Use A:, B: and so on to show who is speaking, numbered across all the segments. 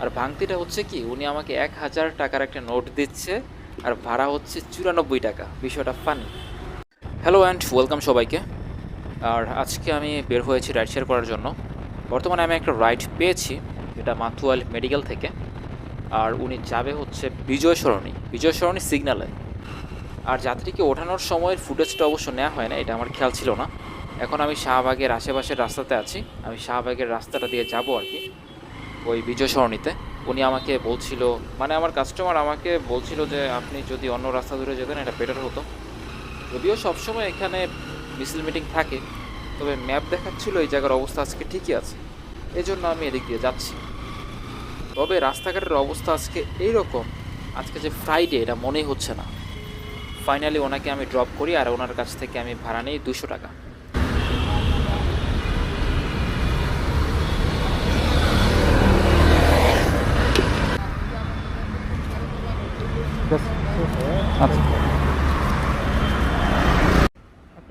A: আর ভাঙতিটা হচ্ছে কি, উনি আমাকে এক হাজার টাকার একটা নোট দিচ্ছে, আর ভাড়া হচ্ছে চুরানব্বই টাকা। বিষয়টা ফানি হ্যালো অ্যান্ড ওয়েলকাম সবাইকে। আর আজকে আমি বের হয়েছি রাইড শেয়ার করার জন্য। বর্তমানে আমি একটা রাইড পেয়েছি এটা মাথুয়াল মেডিকেল থেকে। আর উনি যাবে হচ্ছে বিজয় সরণি বিজয় সরণি সিগনালে আর যাত্রীকে ওঠানোর সময়ের ফুটেজটা অবশ্য নেওয়া হয় না, এটা আমার খেয়াল ছিল না। এখন আমি শাহবাগের আশেপাশের রাস্তাতে আছি। আমি শাহবাগের রাস্তাটা দিয়ে যাব আর কি। ওই বিজয় সরণিতে। উনি আমাকে বলছিল মানে আমার কাস্টমার আমাকে বলছিল যে, আপনি যদি অন্য রাস্তা ধরে যেতেন, এটা বেটার হতো। যদিও সবসময় এখানে মিছিল মিটিং থাকে, তবে ম্যাপ দেখাচ্ছিল এই জায়গার অবস্থা আজকে ঠিকই আছে। এই জন্য আমি এদিক দিয়ে যাচ্ছি। তবে রাস্তাঘাটের অবস্থা আজকে এইরকম, আজকে যে ফ্রাইডে এটা মনেই হচ্ছে না। ফাইনালি ওনাকে আমি ড্রপ করি আর ওনার কাছ থেকে আমি ভাড়া নিই দুশো টাকা।
B: আচ্ছা।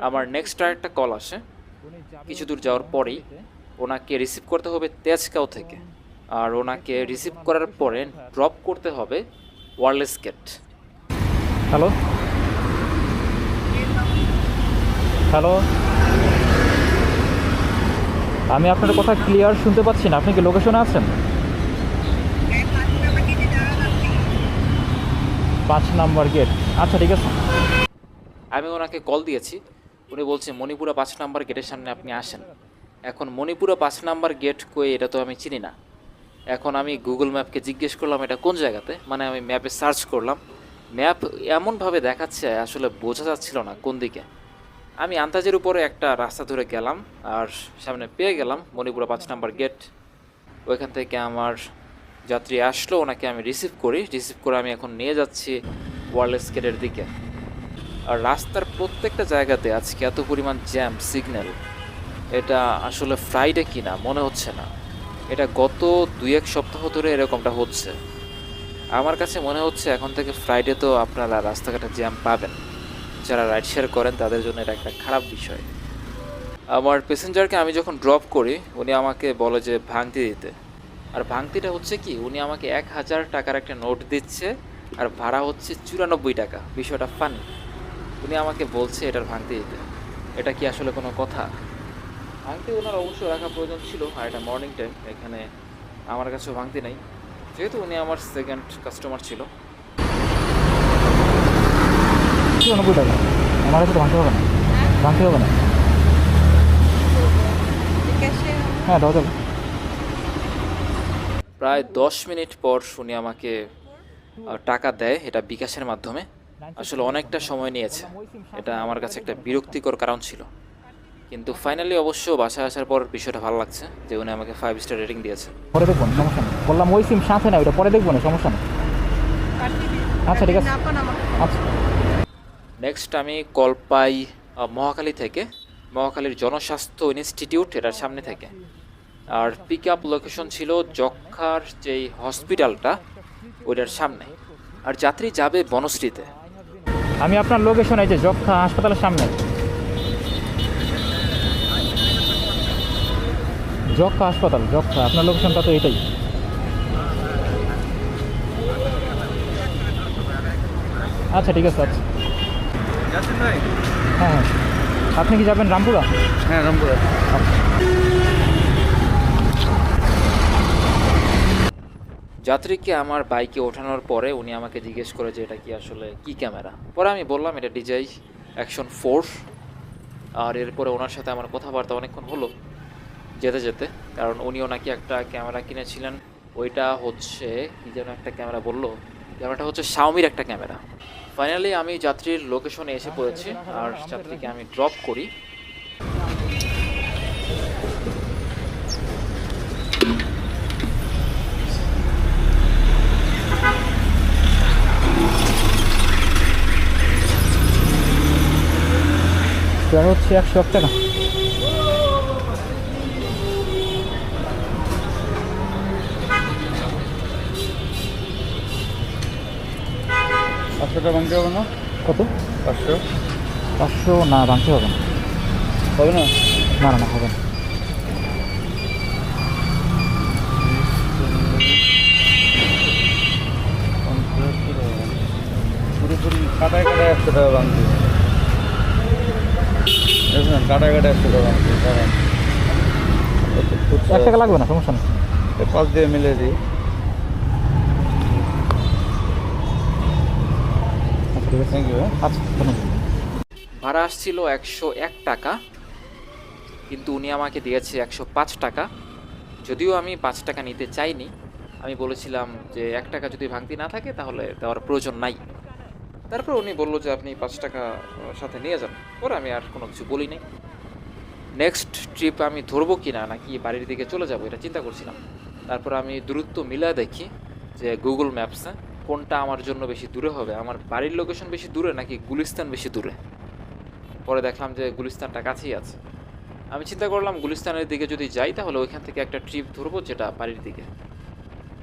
A: আমার নেক্সট আরেকটা কল আসে। কিছু দূর যাওয়ার পরেই ওনাকে রিসিভ করতে হবে তেজগাঁও থেকে। আর ওনাকে রিসিভ করার পরে ড্রপ করতে হবে ওয়ারলেস গেট
B: হ্যালো হ্যালো আমি আপনার কথা ক্লিয়ার শুনতে পাচ্ছি না। আপনি কি লোকেশনে আছেন? পাঁচ নাম্বার গেট আচ্ছা ঠিক আছে।
A: আমি ওনাকে কল দিয়েছি। উনি বলছে, মণিপুরা পাঁচ নাম্বার গেটের সামনে আপনি আসেন। এখন মণিপুরা পাঁচ নাম্বার গেট কই, এটা তো আমি চিনি না। এখন আমি গুগল ম্যাপকে জিজ্ঞেস করলাম, এটা কোন জায়গাতে? মানে আমি ম্যাপে সার্চ করলাম। ম্যাপ এমনভাবে দেখাচ্ছে, আসলে বোঝা যাচ্ছিল না কোন দিকে। আমি আন্দাজের উপরে একটা রাস্তা ধরে গেলাম, আর সামনে পেয়ে গেলাম মণিপুরা পাঁচ নাম্বার গেট ওইখান থেকে আমার যাত্রী আসলো, ওনাকে আমি রিসিভ করি। রিসিভ করে আমি এখন নিয়ে যাচ্ছি ওয়ারলেস গেটের দিকে। আর রাস্তার প্রত্যেকটা জায়গাতে আজকে এত পরিমাণ জ্যাম সিগন্যাল এটা আসলে ফ্রাইডে কি না মনে হচ্ছে না। এটা গত দুই এক সপ্তাহ ধরে এরকমটা হচ্ছে। আমার কাছে মনে হচ্ছে এখন থেকে ফ্রাইডে তো আপনারা রাস্তাঘাটে জ্যাম পাবেন। যারা রাইড শেয়ার করেন, তাদের জন্য এটা একটা খারাপ বিষয়। আমার প্যাসেঞ্জারকে আমি যখন ড্রপ করি, উনি আমাকে বলে যে, ভাঙতে দিতে। আর ভাঙতিটা হচ্ছে কি উনি আমাকে এক হাজার টাকার একটা নোট দিচ্ছে আর ভাড়া হচ্ছে চুরানব্বই টাকা। বিষয়টা ফানি উনি আমাকে বলছে এটার ভাঙতি দিতে। এটা কি আসলে কোনো কথা? ভাঙতি ওনার অবশ্যই রাখা প্রয়োজন ছিল আর এটা মর্নিং টাইম এখানে আমার কাছেও ভাঙতি নাই। যেহেতু উনি আমার সেকেন্ড কাস্টমার ছিল।
B: চুরানব্বই টাকা? আমার কাছে তো ভাঙতে হবে না। ভাঙতে হবে না? হ্যাঁ দাও যাবে
A: প্রায় দশ মিনিট পর উনি আমাকে টাকা দেয় এটা বিকাশের মাধ্যমে। আসলে অনেকটা সময় নিয়েছে। এটা আমার কাছে একটা বিরক্তিকর কারণ ছিল। কিন্তু ফাইনালি অবশ্য বাসায় আসার পর বিষয়টা ভালো লাগছে যে উনি আমাকে ফাইভ স্টার রেটিং দিয়েছে।
B: পরে দেখব সমস্যা নেই। বললাম ওই সিম সাথে না ওইটা পরে দেখব না সমস্যা নেই। আচ্ছা ঠিক আছে। আচ্ছা।
A: নেক্সট আমি কল পাই আহ, মহাখালী থেকে মহাখালীর জনস্বাস্থ্য ইনস্টিটিউট এটার সামনে থেকে। আর পিক আপ লোকেশন ছিল যক্ষার যেই হসপিটালটা ওইটার সামনে। আর যাত্রী যাবে বনশ্রীতে।
B: আমি আপনার লোকেশন এই যে যক্ষা হাসপাতালের সামনে। যক্ষা হাসপাতাল যক্ষা আপনার লোকেশনটা তো এটাই আচ্ছা ঠিক আছে আচ্ছা। হ্যাঁ হ্যাঁ। আপনি কি যাবেন রামপুরা?
C: হ্যাঁ রামপুরা।
A: যাত্রীকে আমার বাইকে ওঠানোর পরে উনি আমাকে জিজ্ঞেস করে যে এটা কি আসলে কি ক্যামেরা? পরে আমি বললাম, এটা ডিজাই অ্যাকশন ফোর আর এরপরে ওনার সাথে আমার কথাবার্তা অনেকক্ষণ হলো যেতে যেতে। কারণ উনিও নাকি একটা ক্যামেরা কিনেছিলেন। ওইটা হচ্ছে, কি যেন একটা ক্যামেরা বলল? ক্যামেরাটা হচ্ছে শাওমির একটা ক্যামেরা। ফাইনালি আমি যাত্রীর লোকেশনে এসে পড়েছি। আর যাত্রীকে আমি ড্রপ করি।
B: হচ্ছে একশো এক টাকা
C: হবে না?
B: কত?
C: পাঁচশো।
B: পাঁচশো না হবে না।
C: হবে না?
B: হবে পুরোপুরি কাটায় কাটায়
C: একশো টাকা ভাঙতে কাটা কাটা একশো টাকা?
B: এক টাকা লাগবে না সমস্যা নেই।
C: এই পাঁচ দিয়ে মিলে দিই। থ্যাংক ইউ
B: আচ্ছা
A: ভাড়া আসছিল একশো এক টাকা কিন্তু উনি আমাকে দিয়েছে একশো পাঁচ টাকা। যদিও আমি পাঁচ টাকা নিতে চাইনি আমি বলেছিলাম যে এক টাকা যদি ভাঙতি না থাকে তাহলে দেওয়ার প্রয়োজন নাই। তারপর উনি বলল যে আপনি পাঁচ টাকা সাথে নিয়ে যান। পরে আমি আর কোনো কিছু বলি নাই। নেক্সট ট্রিপ আমি ধরবো কি না নাকি বাড়ির দিকে চলে যাব, এটা চিন্তা করছিলাম। তারপর আমি দূরত্ব মিলা দেখি যে গুগল ম্যাপসে কোনটা আমার জন্য বেশি দূরে হবে। আমার বাড়ির লোকেশন বেশি দূরে, নাকি গুলিস্তান বেশি দূরে? পরে দেখলাম যে গুলিস্তানটা কাছেই আছে। আমি চিন্তা করলাম, গুলিস্তানের দিকে যদি যাই, তাহলে ওইখান থেকে একটা ট্রিপ ধরবো, যেটা বাড়ির দিকে।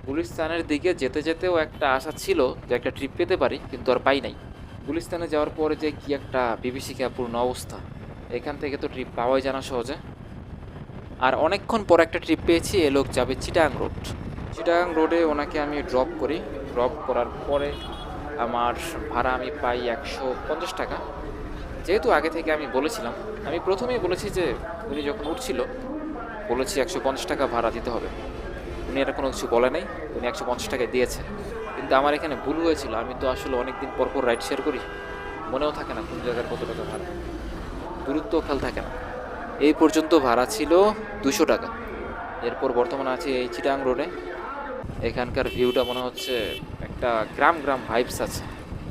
A: গুলিস্তানের দিকে যেতে যেতেও একটা আশা ছিল যে একটা ট্রিপ পেতে পারি, কিন্তু আর পাই নাই। গুলিস্তানে যাওয়ার পরে যে কি একটা বিভীষিকাপূর্ণ অবস্থা। এখান থেকে তো ট্রিপ পাওয়াই জানা সহজে। আর অনেকক্ষণ পর একটা ট্রিপ পেয়েছি, এ লোক যাবে চিটাং রোড। চিটাং রোডে ওনাকে আমি ড্রপ করি। ড্রপ করার পরে আমার ভাড়া আমি পাই একশো পঞ্চাশ টাকা। যেহেতু আগে থেকে আমি বলেছিলাম, আমি প্রথমেই বলেছি যে উনি যখন উঠছিল, বলেছি একশো পঞ্চাশ টাকা ভাড়া দিতে হবে। উনি এটা কোনো কিছু বলে নাই, উনি একশো পঞ্চাশ টাকায় দিয়েছেন। কিন্তু আমার এখানে ভুল হয়েছিল, আমি তো আসলে অনেক দিন পর পর রাইড শেয়ার করি, মনেও থাকে না কোন জায়গার কত টাকা ভাড়া। দূরত্ব খেয়াল থাকে না। এই পর্যন্ত ভাড়া ছিল দুশো টাকা। এরপর বর্তমানে আছে এই চিটাং রোডে। এখানকার ভিউটা মনে হচ্ছে একটা গ্রাম গ্রাম ভাইবস আছে,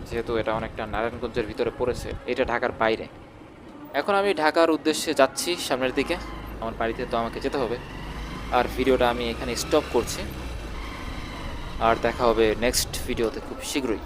A: যেহেতু এটা অনেকটা নারায়ণগঞ্জের ভিতরে পড়েছে, এটা ঢাকার বাইরে। এখন আমি ঢাকার উদ্দেশ্যে যাচ্ছি সামনের দিকে, আমার বাড়িতে তো আমাকে যেতে হবে। আর ভিডিওটা আমি এখানে স্টপ করছি। আর দেখা হবে নেক্সট ভিডিওতে খুব শীঘ্রই।